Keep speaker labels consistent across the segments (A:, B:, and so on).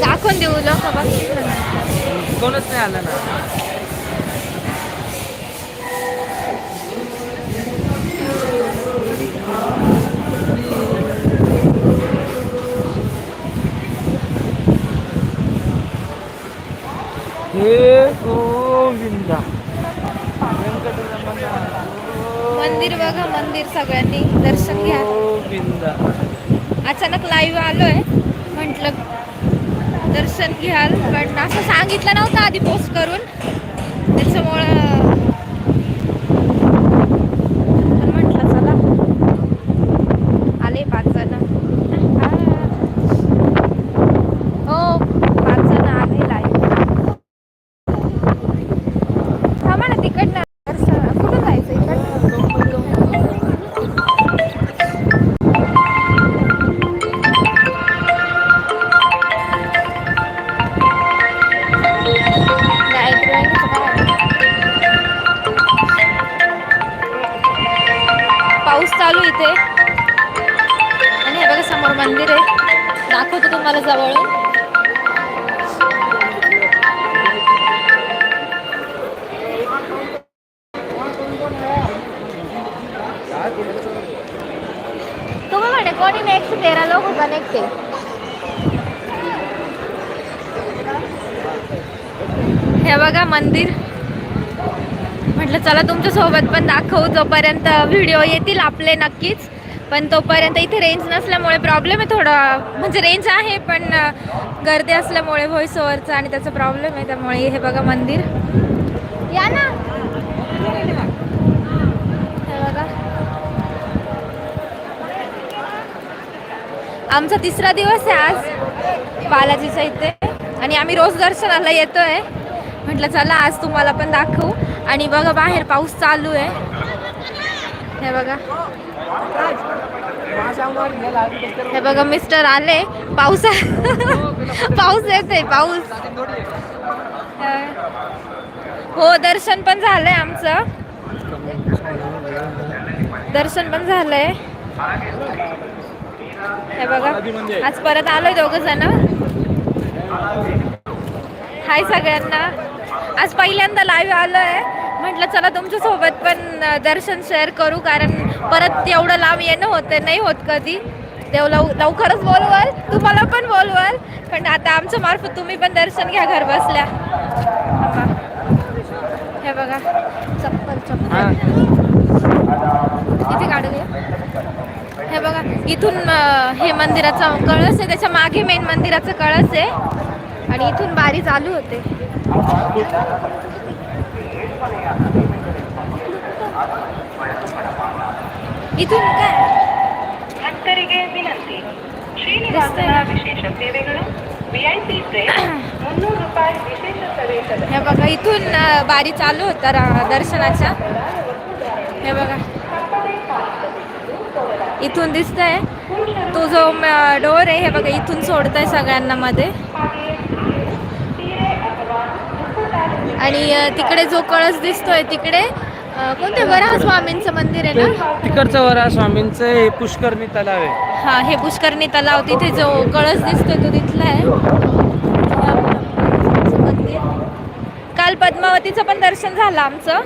A: दाखवून देऊ लोक बघ
B: कोणच नाही आलं ना. हे गोविंदा
A: मंदिर बघा मंदिर सगळ्यांनी. दर्शन घ्या.
B: गोविंदा
A: अचानक लाईव्ह आलोय. म्हटलं दर्शन घ्याल. पण असं सांगितलं नव्हतं आधी पोस्ट करून. त्याच्यामुळं सोबत पण दाखवू जोपर्यंत व्हिडिओ येतील आपले नक्कीच. पण तोपर्यंत इथे रेंज नसल्यामुळे प्रॉब्लेम आहे थोडा. म्हणजे रेंज आहे पण गर्दी असल्यामुळे व्हॉइस ओव्हरचा आणि त्याचा प्रॉब्लेम आहे त्यामुळे हे बघा मंदिर. या ना. बघा. आमचा तिसरा दिवस आहे आज बालाजीचा इथे. आणि आम्ही रोज दर्शनाला येतोय. म्हटलं चला आज तुम्हाला पण दाखवू. आणि बघा बाहेर पाऊस चालू आहे. हे बघा. हे बघा मिस्टर आले. पाऊस पाऊस येते पाऊस. हो दर्शन पण झालंय आमचं. दर्शन पण झालंय. हे बघा आज परत आलोय दोघ जण. हाय सगळ्यांना. आज पहिल्यांदा लाईव्ह आलोय. म्हटलं चला तुमच्यासोबत पण दर्शन शेअर करू कारण परत एवढं लांब येणं होतं नाही होत कधी. देव लव लवकरच बोलवाल. तुम्हाला पण बोलवाल. पण आता आमच्या मार्फत तुम्ही पण दर्शन घ्या घर बसल्या. हे बघा. चप्पल चप्पल. किती काढूया हे बघा इथून हे मंदिराचा कळस आहे. त्याच्यामागे मेन मंदिराचं कळस आहे. आणि इथून बारी चालू होते इथून काय
C: ಭಕ್ತರಿಗೆ ವಿನಂತಿ ಶ್ರೀನಿವಾಸನ ವಿಶೇಷ ಸೇವೆಗಳು ವಿಐಪಿ ಪ್ಲೇಸ್ ಮುನ್ನೂರು ರೂಪಾಯಿ ವಿಶೇಷ ಪ್ರವೇಶದ
A: हे बघा इथून अ, बारी चालू होता रा- दर्शनाच्या हे बघा इथून दिसतंय तो जो डोर आहे हे बघा इथून सोडताय सगळ्यांना मध्ये आणि तिकडे जो कळस दिसतोय तिकडे कोणते वराह स्वामींचं मंदिर आहे ना?
B: तिकडचं वरा स्वामींचं हे पुष्करणी तलाव आहे.
A: हा हे पुष्करणी तलाव तिथे जो कळस दिसतोय तो तिथला आहे. मंदिर. काल पद्मावतीचं पण दर्शन झालं आमचं.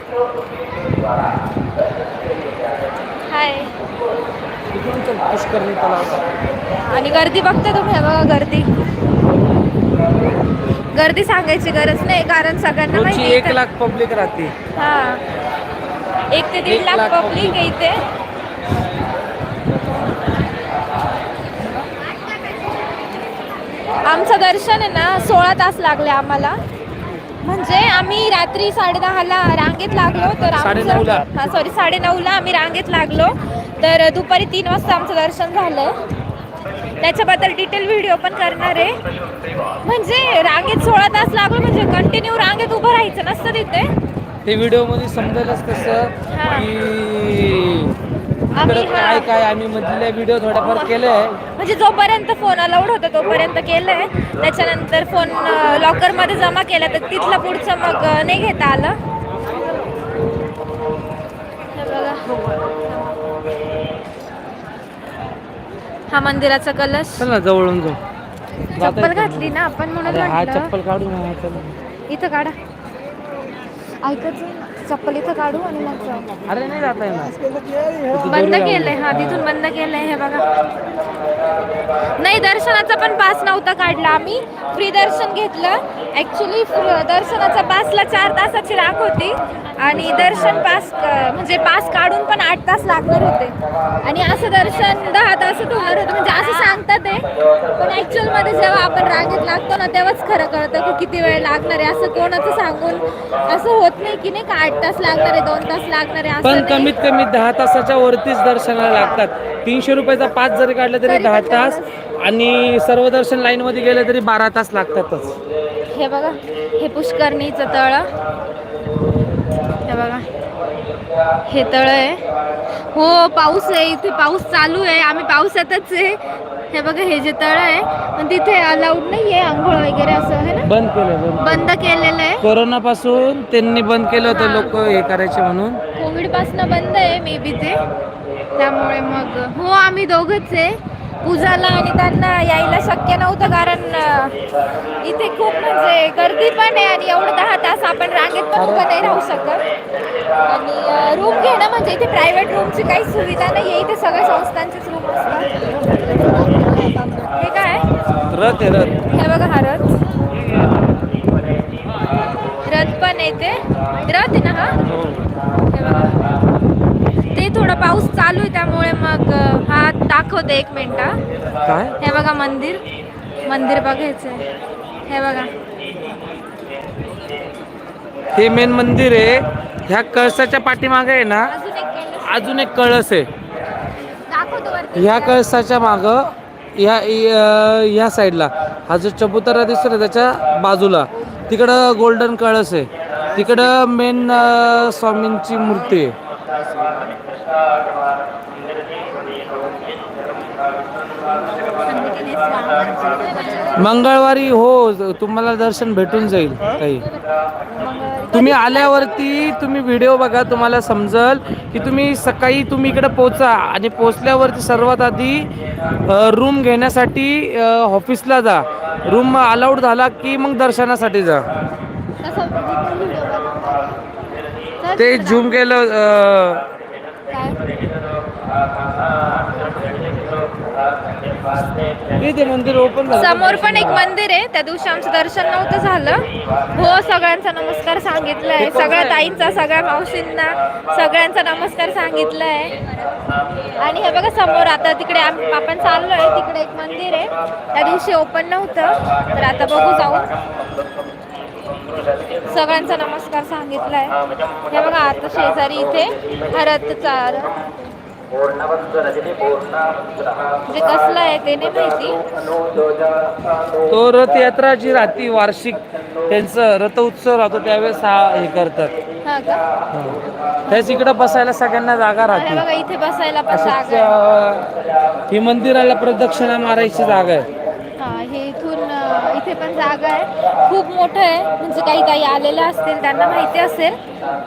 A: हाय.
B: पुष्करणी तलाव
A: आणि गर्दी बघता तुम्ही बघा गर्दी. गर्दी सांगायची गरज नाही कारण सगळ्यांना माहिती
B: एक
A: इथं-
B: लाख पब्लिक राहते.
A: हा. एक ते दीड
B: एक
A: लाख
B: लाख
A: पब्लिक आहे इथे. आमचं दर्शन आहे ना सोळा तास लागले आम्हाला. म्हणजे आम्ही रात्री साडेदहाला रांगेत लागलो तर
B: साडेनऊला.
A: आमचं हा सॉरी साडेनऊला आम्ही रांगेत लागलो. तर दुपारी तीन वाजता आमचं दर्शन झालं. त्याच्याबद्दल डिटेल व्हिडिओ पण करणार आहे. म्हणजे रांगेत सोळा तास लागलो म्हणजे कंटिन्यू रांगेत उभं राहायचं नसतं तिथे.
B: ते व्हिडिओमध्ये समजेलच कसं
A: हा.
B: की
A: आम्ही
B: इकडं
A: हा-
B: काय काय आम्ही मधले व्हिडिओ थोडाफार केले
A: म्हणजे जोपर्यंत फोन अलाउड होता तोपर्यंत केलंय. त्याच्यानंतर फोन लॉकरमध्ये जमा केला तर तिथलं पुढचं मग अ, नाही घेता आलं. हा मंदिराचा कलश.
B: चल ना जवळून जाऊ. जाता
A: चप्पल
B: येतं
A: घातली ना आपण म्हणून
B: अरे हा
A: म्हटलं.
B: चप्पल काढू ना चल.
A: इथं काढा. ऐकत जा. चप्पल इथं काढू आणि मग जाऊ.
B: अरे नाही जाता येणार.
A: बंद
B: दोरी
A: केलंय. हा तिथून बंद केलंय हे बघा. नाही दर्शनाचा पण पास नव्हता काढला आम्ही. फ्री दर्शन घेतलं. ऍक्च्युली दर्शनाचा पासला चार तासाची राख होती. आणि दर्शन पास म्हणजे पास काढून पण आठ तास लागणार होते. आणि असं दर्शन दहा तासात होणार होतं म्हणजे असं सांगतात ते. पण ऍक्च्युअलमध्ये जेव्हा आपण रांगेत लागतो ना तेव्हाच खरं कळतं की किती वेळ लागणार आहे. असं कोणाचं सांगून असं होत नाही की नाही का आठ तास लागणार आहे दोन तास लागणार आहे
B: पण
A: असं नाही.
B: कमीत कमी दहा तासाच्या वरतीच दर्शनाला लागतात. तीनशे रुपयाचा पास जरी काढला तरी
A: तरी
B: दहा
A: पण
B: तास आणि सर्व दर्शन लाईन मध्ये गेले तरी बारा तास लागतातच.
A: हे बघा हे पुष्करणीचं तळ. हे बघा. हे तळ आहे. हो पाऊस आहे इथे. पाऊस चालू आहे. आम्ही पावसातच आहे. हे बघा हे जे तळ आहे पण तिथे अलाउड नाही आहे आंघोळ वगैरे असं आहे ना?
B: बंद केलं बंद
A: केलेलं आहे.
B: कोरोना पासून त्यांनी बंद केलं होतं. लोक हे करायचे म्हणून.
A: कोविडपासून बंद आहे मे बी ते. त्यामुळे मग हो आम्ही दोघच आहे. पूजाला आणि त्यांना यायला शक्य नव्हतं कारण इथे खूप म्हणजे गर्दी पण आहे आणि एवढं दहा तास आपण रांगेत पण उभं नाही राहू शकत. आणि रूम घेणं म्हणजे इथे प्रायव्हेट रूमची काही सुविधा नाही आहे इथे सगळ्या संस्थांचेच रूम असतात. हे काय?
B: रथ आहे रथ.
A: हे बघा हा रथ. रथ पण येते. रथ आहे ना हा. हे बघा. थोडं पाऊस चालू आहे त्यामुळे मग हा दाखवते एक मिनिट हा.
B: काय?
A: हे बघा मंदिर. मंदिर बघायचंय. हे बघा.
B: हे मेन मंदिर आहे. ह्या कळसाच्या पाठीमागे आहे ना
A: अजून एक केलं
B: अजून एक कळस आहे.
A: दाखवतो वरती.
B: ह्या कळसाच्या माग ह्या ह्या- ह्या साईडला हा जो चबुतरा दिसतो ना त्याच्या बाजूला तिकडं गोल्डन कळस आहे. तिकडं मेन स्वामींची मूर्ती आहे. मंगळवारी हो तुम्हाला दर्शन भेटून जाईल काही. तुम्ही आल्यावरती तुम्ही व्हिडिओ बघा तुम्हाला समजल की तुम्ही सकाळी तुम्ही इकडे पोचा आणि पोचल्यावरती सर्वात आधी रूम घेण्यासाठी ऑफिसला जा. रूम अलाउड झाला की मग दर्शनासाठी जा.
A: बनवणार?
B: ते झूम केलं अ,
A: काय?
B: ते ते मंदिर ओपन झालं
A: समोर पण एक मंदिर आहे. त्या दिवशी आमचं दर्शन नव्हतं झालं. हो सगळ्यांचा नमस्कार सांगितलाय. सगळ्या ताईंचा सगळ्या मावशींना सगळ्यांचा नमस्कार सांगितलाय. आणि हे बघा समोर आता तिकडे आपण चाललोय. तिकडे एक मंदिर आहे. त्या दिवशी ओपन नव्हतं. तर आता बघू जाऊ सगळ्यांचा नमस्कार सांगितलाय. हे बघा आता शेजारी इथे हरत चार म्हणजे कसलं आहे ते नाही माहिती.
B: तो रथयात्रा जी राहते वार्षिक त्यांचं रथ उत्सव राहतो त्यावेळेस हा हे करतात.
A: का?
B: त्याच इकडं बसायला सगळ्यांना जागा राहते.
A: बघा इथे बसायला
B: ही मंदिराला प्रदक्षिणा मारायची जागा आहे.
A: हा हे इथून इथे पण जागा आहे. खूप मोठं आहे. म्हणजे काही काही आलेल्या असतील त्यांना माहिती असेल.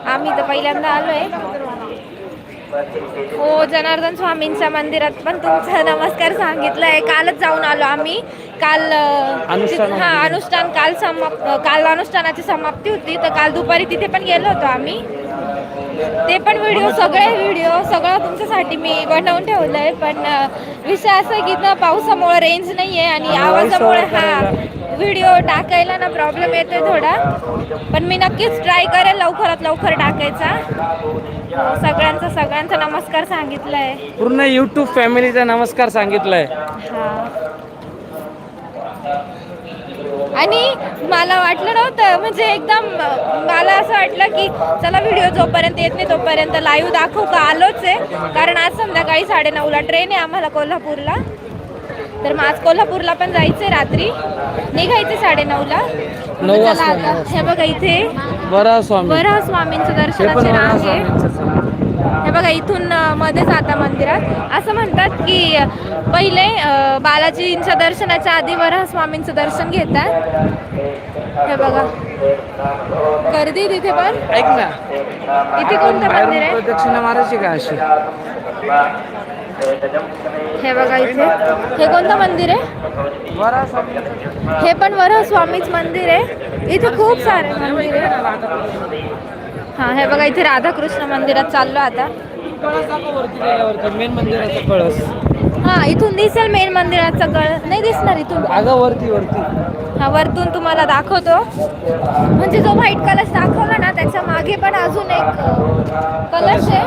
A: आम्ही तर पहिल्यांदा आलोय. हो जनार्दन स्वामींच्या मंदिरात पण तुमचा नमस्कार सांगितलाय. कालच जाऊन आलो आम्ही. काल हा अनुष्ठान काल समाप्त काल अनुष्ठानाची समाप्ती होती. तर काल दुपारी तिथे पण गेलो होतो आम्ही. ते पण व्हिडिओ सगळे व्हिडिओ सगळं तुमच्यासाठी मी बनवून ठेवलंय. पण विषय असा की ना पावसामुळे रेंज नाही आहे आणि आवाजामुळे हा. व्हिडिओ टाकायला ना प्रॉब्लेम येतोय थोडा. पण मी नक्कीच ट्राय करेल लवकरात लवकर टाकायचा. सगळ्यांचा सगळ्यांचा नमस्कार सांगितलाय.
B: पूर्ण युट्यूब फॅमिलीचा नमस्कार सांगितलाय.
A: हा. आणि मला वाटलं नव्हतं म्हणजे एकदम मला असं वाटलं की चला व्हिडिओ जोपर्यंत येत नाही तोपर्यंत लाईव्ह दाखवू का? आलोच आहे. कारण आज संध्याकाळी साडेनऊला ट्रेन आहे आम्हाला कोल्हापूरला. तर मग आज कोल्हापूरला पण जायचंय रात्री. निघायचे साडेनऊला.
B: नऊ
A: चला
B: वाजता,
A: आता.
B: नऊ
A: हे बघा इथे.
B: बरा स्वामी.
A: वराह स्वामींचं दर्शनाचे
B: वरा
A: रांग आहे. हे बघा इथून अ, मध्ये जाता मंदिरात. असं म्हणतात की अ, पहिले अ, बालाजींच्या दर्शनाच्या आधी वराह स्वामींचं दर्शन घेतात. हे बघा. गर्दी तिथे पण.
B: ऐक ना.
A: इथे कोणतं मंदिर
B: बाहेरून
A: आहे?
B: प्रदक्षिणा मारायची का अशी?
A: हे बघा इथे. हे कोणतं मंदिर आहे?
B: वरा
A: हे पण वरह स्वामीच मंदिर आहे. इथे खूप सारे मंदिर आहे. हा हे बघा इथे राधाकृष्ण मंदिरात चाललो आता.
B: मेन मंदिराचा कळस.
A: हा इथून दिसेल मेन मंदिराचा कळ नाही दिसणार इथून
B: अगं वरती वरती.
A: हा वरतून तुम्हाला दाखवतो. म्हणजे जो व्हाईट कलश दाखवला ना त्याच्यामागे पण अजून एक अ, कलश आहे.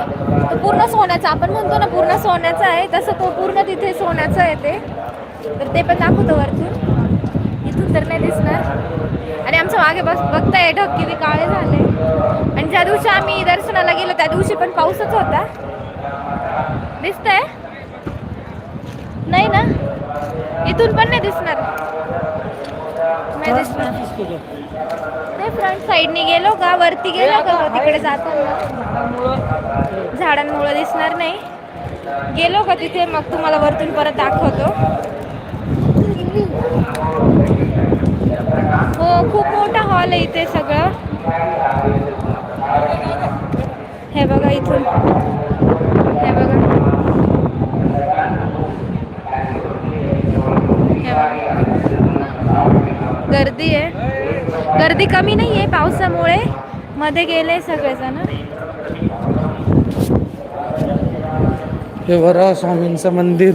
A: तो पूर्ण सोन्याचा. आपण म्हणतो ना पूर्ण सोन्याचा आहे. तसं तो पूर्ण तिथे सोन्याचं आहे ते. तर ते पण दाखवतो वरतून. इथून तर नाही दिसणार. आणि आमच्या मागे बस बघताय ढग किती काळे झाले. आणि ज्या दिवशी आम्ही दर्शनाला गेलो त्या दिवशी पण पाऊसच होता. दिसतंय? नाही ना? इथून पण नाही दिसणार. नाही दिसणार. नाही फ्रंट साईडने गेलो का? वरती गेलो का? तिकडे जाताना. झाडांमुळे. दिसणार नाही. गेलो का तिथे? मग तुम्हाला वरतून परत दाखवतो. हो खूप मोठा हॉल आहे इथे सगळं. हे बघा इथून. हे बघा हे बघा गर्दी आहे. गर्दी कमी नाही आहे पावसामुळे. मध्ये गेले सगळेजण.
B: हे वरा स्वामींचं मंदिर.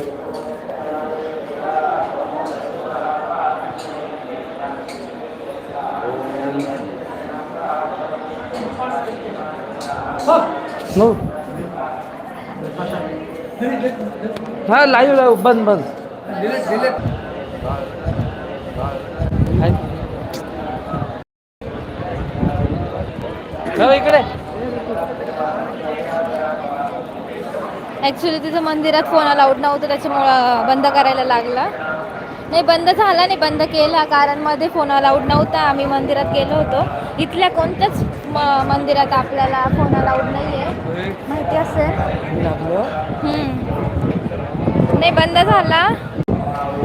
B: हा लाईव्ह लाईव्ह बंद बंद. इकडे.
A: ॲक्च्युली तिथं मंदिरात फोन अलाउड नव्हतं त्याच्यामुळं बंद करायला लागला. नाही बंद झाला नाही बंद केला कारण मध्ये फोन अलाउड नव्हता. आम्ही मंदिरात गेलो होतो. इथल्या कोणत्याच मंदिरात आपल्याला फोन अलाउड नाही आहे माहिती असेल? हम्म. नाही बंद झाला.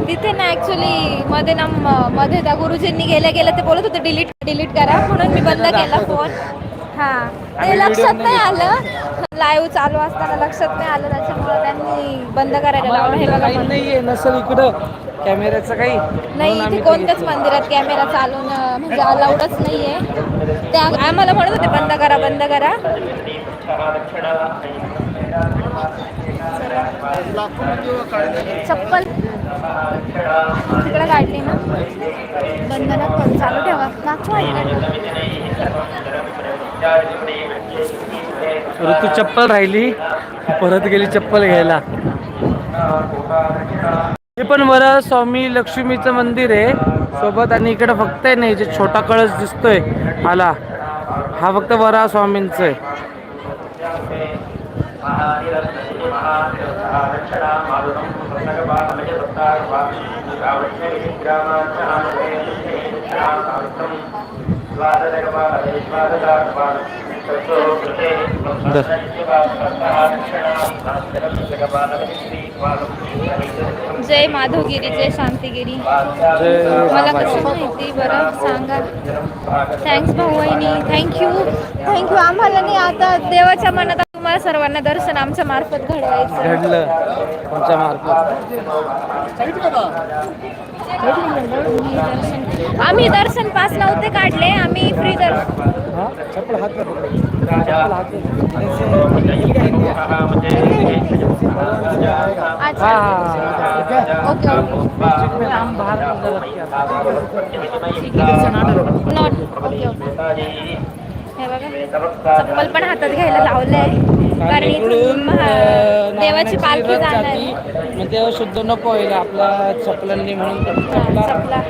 A: तिथे ना ॲक्च्युली मध्ये ना म- मध्ये त्या गुरुजींनी गेल्या गेल्या ते बोलत होते डिलीट डिलीट करा. म्हणून मी बंद केला फोन हा. ते लक्षात नाही आलं. लाईव्ह चालू असताना लक्षात नाही आलं त्याच्यामुळे त्यांनी बंद करायला लावलं हे बघा
B: काही
A: मंदिर.
B: नाहीये नसेल इकडं. कॅमेऱ्याचं काही.
A: नाही इथे कोणत्याच. मंदिरात कॅमेरा चालून म्हणजे अलाउडच नाहीये. त्या आम्हाला म्हणत होते बंद करा बंद करा. चप्पल. तिकडे काढली ना बंद नको चालू ठेवा. दाखवा
B: ऋतू चप्पल राहिली. परत गेली चप्पल घ्यायला. हे पण बरं स्वामी लक्ष्मीचं मंदिर आहे. सोबत आणि इकडे फक्त आहे नाही जे छोटा कळस दिसतोय आला हा फक्त वरा स्वामींचं आहे.
A: जय माधवगिरी जय शांतीगिरी. मला कसं माहिती? बरं सांगा. थँक्स भाऊ वहिनी थँक्यू थँक्यू आम्हाला नाही आता देवाच्या मनात तुम्हाला सर्वांना दर्शन आमच्या मार्फत घडवायचं.
B: घडलं. तुमच्या मार्फत.
A: आम्ही दर्शन पास नव्हते काढले आम्ही फ्री दर्शन.
B: हा?
A: बघा. चप्पल पण हातात घ्यायला लावलंय. कारण
B: इकडून
A: देवाची पालखी
B: जाती. देव शुद्ध नको होईल चपलांनी म्हणून चपला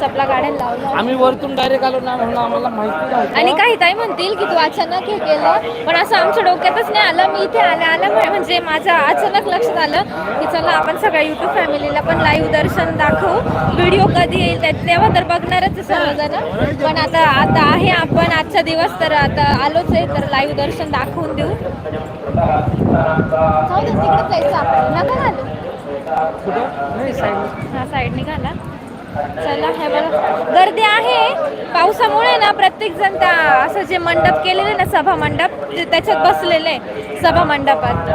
A: चपला. काढायला लावलं
B: आम्ही वरतून डायरेक्ट आलो ना म्हणून आम्हाला माहिती
A: आणि काही ताई म्हणतील की तू अचानक हे केलं पण असं आमच्या डोक्यातच नाही आलं. मी इथे आल्या आल्या म्ह- म्हणजे माझ्या अचानक लक्षात आलं की चला आपण सगळ्या युट्यूब फॅमिलीला पण लाईव्ह दर्शन दाखवू. व्हिडिओ कधी येईल तेव्हा तर बघणारच सर्वजण. पण आता आता आहे आपण आजचा दिवस तर आता आलोच आहे तर लाईव्ह दर्शन दाखवून देऊ? जाऊ दे, नका घालू. हा चला हे बघा. गर्दी आहे. पावसामुळे ना प्रत्येक जण त्या असं जे मंडप केलेले ना सभा मंडप ते त्याच्यात बसलेले सभा मंडपात.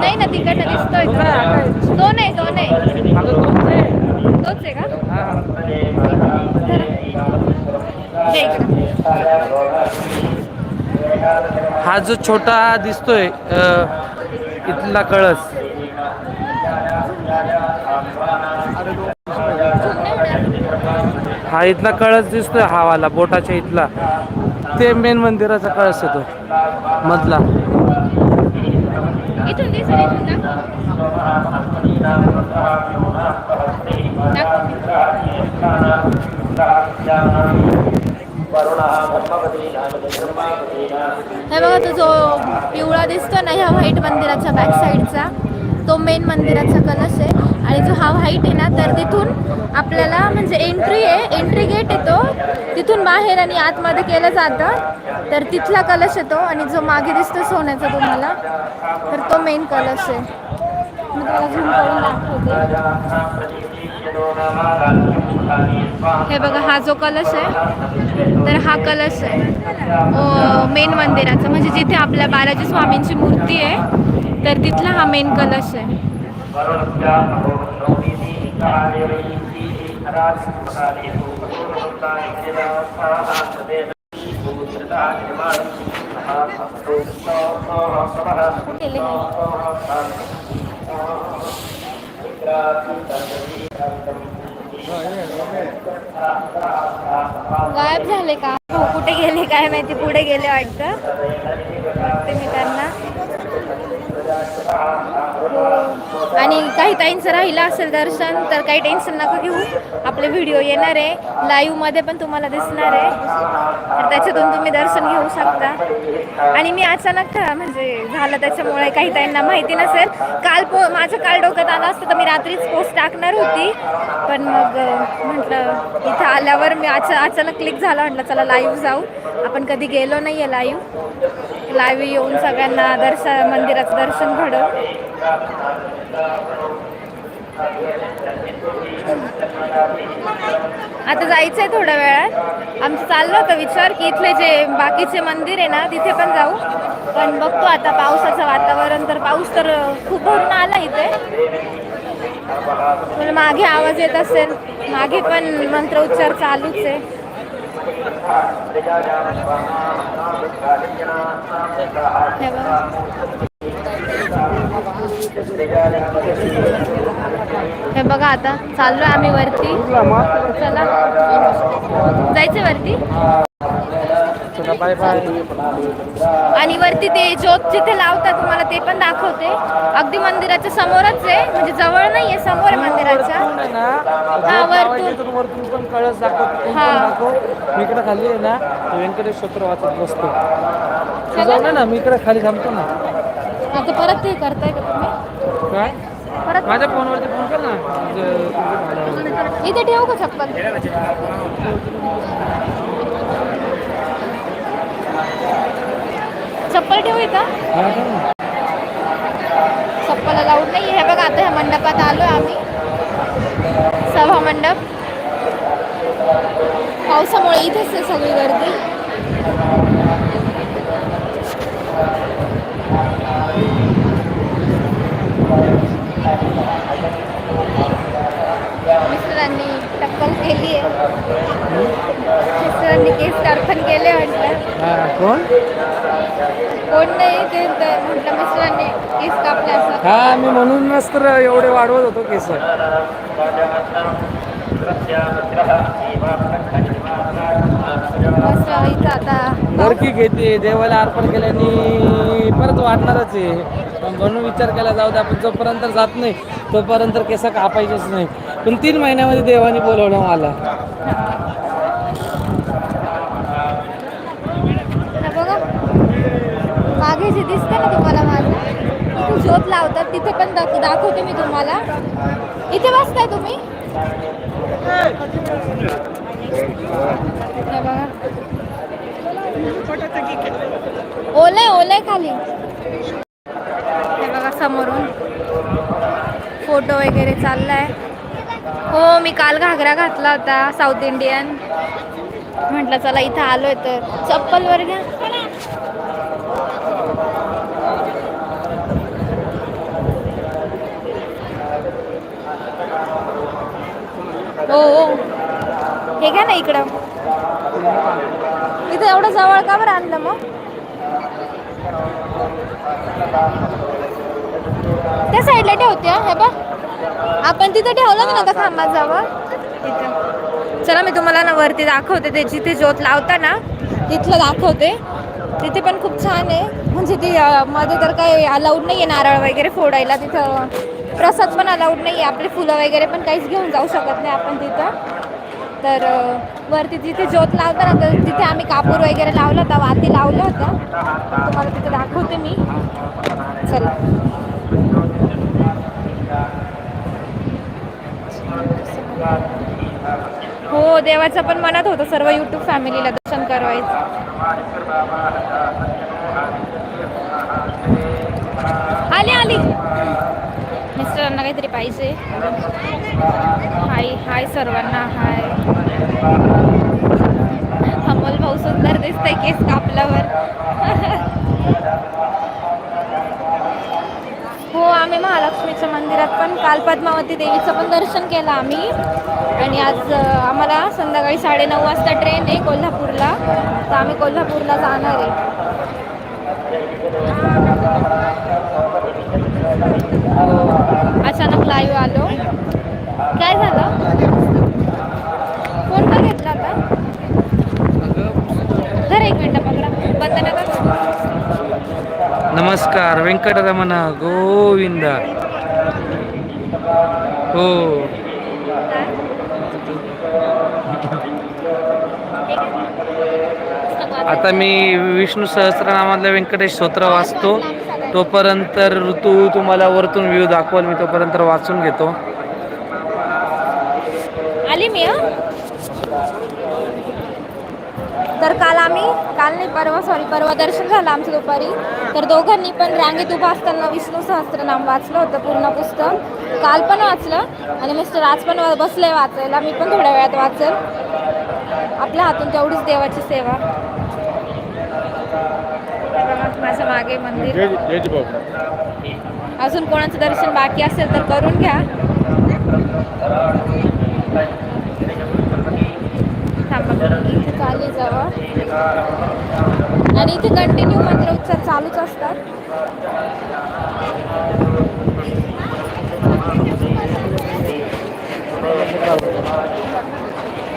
A: नाही ना तिकडनं दिसतोय का? तो नाही तो नाही. तोच आहे का? हे
B: जो छोटा दिसतोय इथला कळस. हा इथला कळस दिसतोय हा वाला बोटाच्या इथला. ते मेन मंदिराचा कळस येतो मधला.
A: इथून. हे बघा तो जो पिवळा दिसतो ना ह्या व्हाईट मंदिराच्या बॅक साईडचा तो मेन मंदिराचा कलश आहे. आणि जो हा व्हाईट आहे ना तर तिथून आपल्याला म्हणजे एंट्री आहे. एंट्री गेट येतो तिथून बाहेर आणि आतमध्ये केलं जातं. तर तिथला कलश येतो आणि जो मागे दिसतो सोन्याचा तुम्हाला तर तो मेन कलश आहे. मी तुम्हाला झूम करून दाखवते. हे बघा हा जो कलश आहे तर हा कलश आहे. मेन मंदिराचा. म्हणजे जिथे आपल्या बालाजी स्वामींची मूर्ती आहे तर तिथला हा मेन कलश आहे. गायब झाले का? हो कुठे गेले काय माहिती पुढे गेले वाटतं. बघते मी त्यांना हो. आणि काही ताईंचं राहिलं असेल दर्शन तर काही टेन्शन नका घेऊ. आपले व्हिडिओ येणार आहे. लाईव्हमध्ये पण तुम्हाला दिसणार आहे. तर त्याच्यातून तुम्ही दर्शन घेऊ शकता. आणि मी अचानक म्हणजे झालं त्याच्यामुळे काही ताईंना माहिती नसेल. काल पो माझं काल डोक्यात आलं असतं तर मी रात्रीच पोस्ट टाकणार होती. पण मग म्हटलं इथं आल्यावर मी अचा अचानक क्लिक झालं. म्हटलं चला लाईव्ह जाऊ. आपण कधी गेलो नाही आहे लाईव्ह लाईव्ह येऊन सगळ्यांना दर्शन मंदिराचं दर्शन घडव. आता जायचं आहे थोड्या वेळात. आमचं चाललं होतं विचार की इथले जे बाकीचे मंदिर आहे ना तिथे पण जाऊ. पण बघतो आता पावसाचं वातावरण तर पाऊस तर खूप भरून आला इथे. मागे आवाज येत असेल. मागे पण मंत्रोच्चार चालूच आहे. हे बघा. आता चाललो आम्ही वरती चला जायचं वरती
B: बाय बाय.
A: आणि वरती ते ज्योत जिथे लावतात तुम्हाला ते पण दाखवते. अगदी मंदिराच्या समोरच आहे म्हणजे जवळ नाहीये समोर आहे मंदिराच्या. हा, वरतून.
B: वरतून पण कळस दाखव तू
A: हा.
B: पण दाखव. मी इकडे खाली आहे ना तो व्यंकटेश स्तोत्र वाचत बसतो. तू
A: चला.
B: जाऊ
A: ना.
B: ना मी इकडे खाली थांबतो ना.
A: आता परत ते करताय का तुम्ही?
B: काय?
A: परत?
B: माझ्या फोनवरती फोन कर ना. तुझं- तुझं झाल्यावर.
A: इथे ठेवू का चप्पल? चप्पल ठेवू
B: का
A: चप्पल अलाउड नाही हे बघा आता ह्या मंडपात आलो आम्ही. सभा मंडप. पावसामुळे इथेच आहे सगळी गर्दी. मिस्टरांनी टक्कल केली आहे. मिस्टरांनी केस अर्पण केले म्हटलं.
B: कोण?
A: कोण नाही ते ते म्हटलं मिस्टरांनी केस कापले असं.
B: हा मी म्हणूनच तर एवढे वाढवत होतो केस.
A: मस्त इथं आता
B: घेते देवाला अर्पण केल्याने परत वाढणारच आहे. पण म्हणून विचार केला जाऊ दे आपण जोपर्यंत जात नाही तोपर्यंत केस कापायचेच नाही. पण तीन महिन्यामध्ये देवाने बोलवलं मला
A: हे बघा मागे जे दिसते ना तुम्हाला माझं? इथे झोप लावतात तिथे पण दाख दाखवते मी तुम्हाला. इथे बसताय तुम्ही? ओलय ओलय खाली. हे बघा समोरून. फोटो वगैरे चाललाय. हो मी काल घागरा घातला होता साऊथ इंडियन. म्हटलं चला इथं आलोय तर. चप्पल वर घ्या. हो हो. हे घ्या ना इकडं. इथं एवढं जवळ का बरं आणलं मग? त्या साईडला ठेवते हे बघ. आपण तिथं ठेवलं ना आता खांबाजवळ तिथं चला मी तुम्हाला ना वरती दाखवते ते जिथे ज्योत लावता ना तिथलं दाखवते. तिथे पण खूप छान आहे. म्हणजे ती मध्ये तर काही अलाउड नाही आहे नारळ वगैरे फोडायला तिथं. प्रसाद पण अलाउड नाही आहे आपली फुलं वगैरे पण काहीच घेऊन जाऊ शकत नाही आपण तिथं. तर वरती तिथे ज्योत लावता ना तर तिथे आम्ही कापूर वगैरे लावला होता वाती लावलं होतं. तुम्हाला तिथे दाखवते मी. चला. हो देवाचं पण मनात होतं सर्व यूट्यूब फॅमिलीला दर्शन करवायचं. आली आली. मिस्टरांना काहीतरी पाहिजे. हाय हाय सर्वांना हाय. अमोल भाऊ सुंदर दिसतंय केस कापल्यावर. हो आम्ही महालक्ष्मीच्या मंदिरात पण काल पद्मावती देवीचं पण दर्शन केलं आम्ही. आणि आज आम्हाला संध्याकाळी साडेनऊ वाजता ट्रेन आहे कोल्हापूरला. तर आम्ही कोल्हापूरला जाणार आहे अचानक लाईव्ह आलो. काय झालं? फोन का घेतला आता? धर एक मिनटं पकडा. करू.
B: नमस्कार व्यंकटरमण गोविंद. हो. आता मी विष्णू सहस्त्रनामातल्या व्यंकटेश स्तोत्र वाचतो. तोपर्यंत ऋतू तुम्हाला वरतून व्ह्यू दाखवाल मी तोपर्यंत वाचून घेतो.
A: आली मी तर काल आम्ही काल नाही परवा सॉरी परवा दर्शन झालं आमचं दुपारी. तर दोघांनी पण रांगेत उभा असताना विष्णू सहस्त्रनाम वाचलं होतं पूर्ण पुस्तक. काल पण वाचलं आणि मिस्टर आज पण बसले वाचायला. मी पण थोड्या वेळात वाचेल. आपल्या हातून तेवढीच देवाची सेवा. माझ्या मागे मंदिर. अजून कोणाचं दर्शन बाकी असेल तर करून घ्या. आणि इथे कंटिन्यू मंत्र उच्चार चालूच असतात.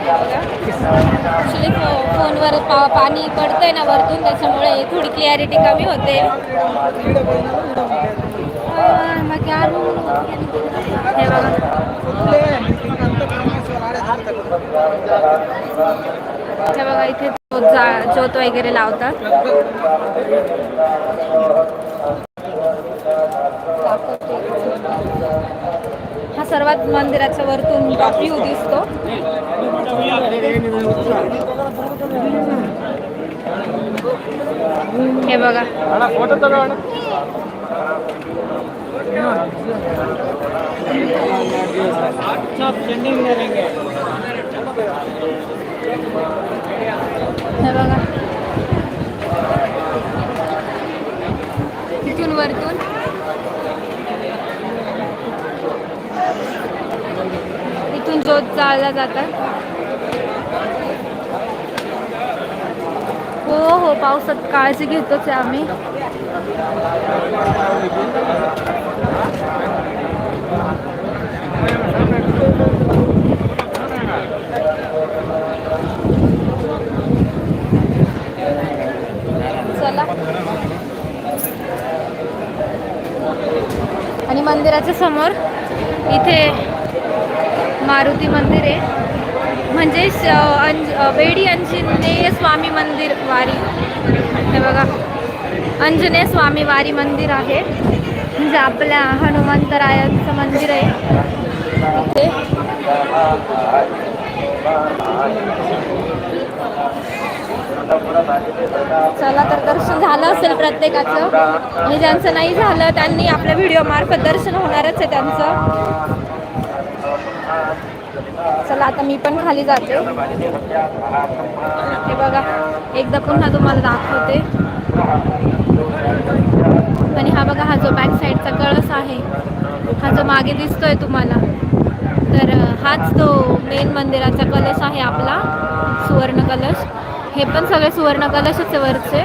A: ॲक्च्युली फो फोनवर पा पाणी पडतं आहे ना वरतून त्याच्यामुळे थोडी क्लिअरिटी कमी होते. मग क्या हे बघा. हे बघा इथे ज्योत जा- ज्योत वगैरे लावतात. सर्वात मंदिराच्या वरतून टॉप व्ह्यू दिसतो. हे बघा. हे बघा तिथून वरतून रोज ज्योत जातात हो हो पावसात काळजी घेतोच आहे आम्ही. चला. आणि मंदिराच्या समोर इथे मारुती मंदिर आहे. म्हणजे श- अंज वेडी अंजनेय स्वामी मंदिर वारी. हे बघा. अंजनेय स्वामी वारी मंदिर आहे. म्हणजे आपल्या हनुमंतरायांचं मंदिर आहे. इथे चला तर दर्शन झालं असेल प्रत्येकाचं. आणि ज्यांचं नाही झालं त्यांनी आपल्या व्हिडिओ मार्फत दर्शन होणारच आहे त्यांचं. चला आता मी पण खाली जाते. हे बघा एकदा पुन्हा तुम्हाला दाखवते. आणि हा बघा हा जो बॅक साईडचा कळस आहे हा जो मागे दिसतोय तुम्हाला तर हाच तो मेन मंदिराचा कलश आहे आपला सुवर्ण कलश. हे पण सगळे सुवर्ण कलशच आहे वरचे.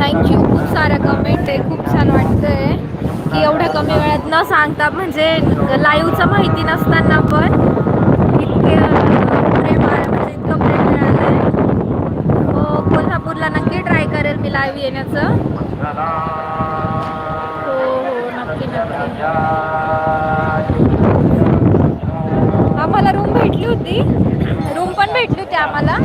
A: थँक्यू खूप साऱ्या कमेंट आहे खूप छान वाटतंय. की एवढ्या कमी वेळात न सांगता म्हणजे लाईव्हचं माहिती नसताना पण इतके प्रेम म्हणजे इतकं प्रेम मिळालंय. हो कोल्हापूरला नक्की ट्राय करेल मी लाईव्ह येण्याचं. हो हो नक्की नक्की. आम्हाला रूम भेटली होती. रूम पण भेटली होती आम्हाला.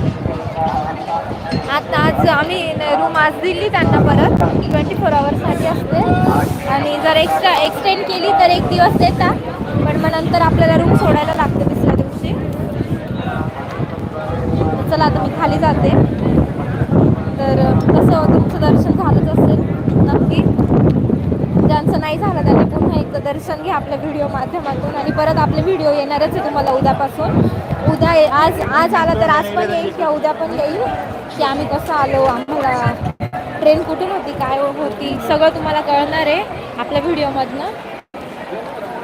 A: आता आज आम्ही रूम आज दिली त्यांना परत. ट्वेंटी फोर आवर्ससाठी असते. आणि जर एक्स्ट्रा एक्सटेंड केली तर एक दिवस देतात. पण मग नंतर आपल्याला रूम सोडायला लागते दुसऱ्या दिवशी. चला आता मी खाली जाते. तर कसं तुमचं दर्शन झालंच असेल. नक्की. ज्यांचं नाही झालं त्यांनी पुन्हा एकदा दर्शन घ्या आपल्या व्हिडिओ माध्यमातून. आणि परत आपले व्हिडिओ येणारच आहे तुम्हाला उद्यापासून. उद्या आज आज आला तर आज पण येईल किंवा उद्या पण येईल. की आम्ही कसं आलो आम्हाला ट्रेन कुठून होती काय होती सगळं तुम्हाला कळणार आहे आपल्या व्हिडिओमधनं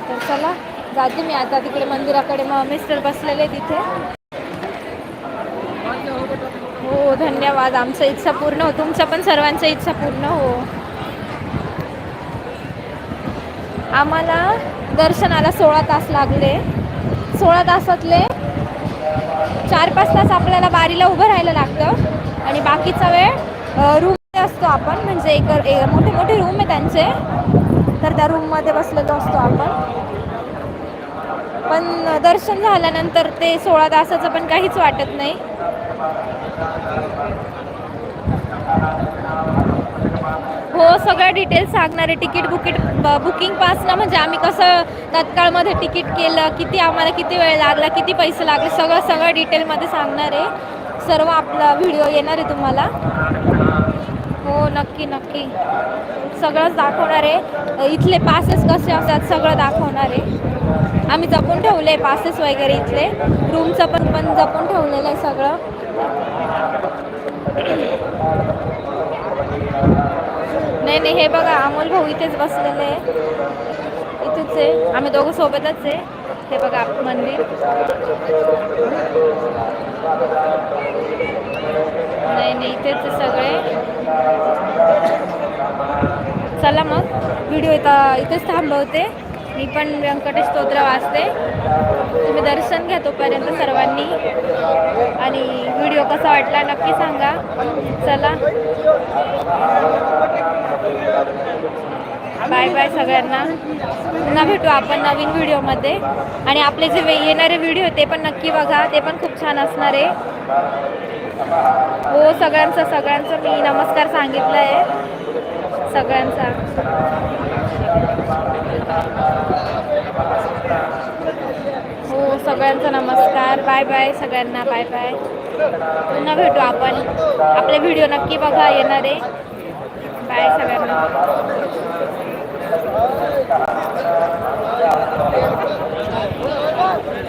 A: तर चला जाते मी आता तिकडे मंदिराकडे. मग मिस्टर बसलेले तिथे. हो धन्यवाद. आमचं इच्छा पूर्ण हो. तुमचं पण सर्वांचं इच्छा पूर्ण हो. आम्हाला दर्शनाला सोळा तास लागले. सोळा तासातले चार पाच तास आपल्याला बारीला उभं राहायला लागतं. आणि बाकीचा वेळ रूममध्ये असतो आपण. म्हणजे एक मोठे मोठे रूम आहे त्यांचे. तर त्या रूममध्ये बसलेलो असतो आपण. पण दर्शन झाल्यानंतर ते सोळा तासाचं पण काहीच वाटत नाही. तो सगळ्या डिटेल्स सांगणार आहे. तिकीट बुकिट बुकिंग पासनं म्हणजे आम्ही कसं तत्काळमध्ये तिकीट केलं किती आम्हाला किती वेळ लागला किती पैसे लागले सगळं सगळं डिटेलमध्ये सांगणार आहे. सर्व आपला व्हिडिओ येणार आहे तुम्हाला. हो नक्की नक्की. सगळंच दाखवणार आहे. इथले पासेस कसे असतात सगळं दाखवणार आहे. आम्ही जपून ठेवले पासेस वगैरे इथले. रूमचं पण पण जपून ठेवलेलं आहे सगळं. नाही नाही हे बघा अमोल भाऊ इथेच बसलेले आहे. इथेच आहे. आम्ही दोघं सोबतच आहे. हे बघा मंदिर. नाही नाही इथेच सगळे. चला मग व्हिडिओ इथं इथेच थांबवते. मी पण व्यंकटेश स्तोत्र वाचते. तुम्ही दर्शन घ्या तोपर्यंत सर्वांनी. आणि व्हिडिओ कसा वाटला नक्की सांगा. चला. बाय बाय सगळ्यांना. पुन्हा भेटू आपण नवीन व्हिडिओमध्ये. आणि आपले जे येणारे व्हिडिओ ते पण नक्की बघा. ते पण खूप छान असणार आहे. हो सगळ्यांचं सगळ्यांचं मी नमस्कार सांगितलं आहे सगळ्यांचा. हो सगळ्यांचा नमस्कार. बाय बाय सगळ्यांना. Bye bye. पुन्हा भेटू आपण. आपले व्हिडिओ नक्की बघा येणारे. बाय सगळ्यांना.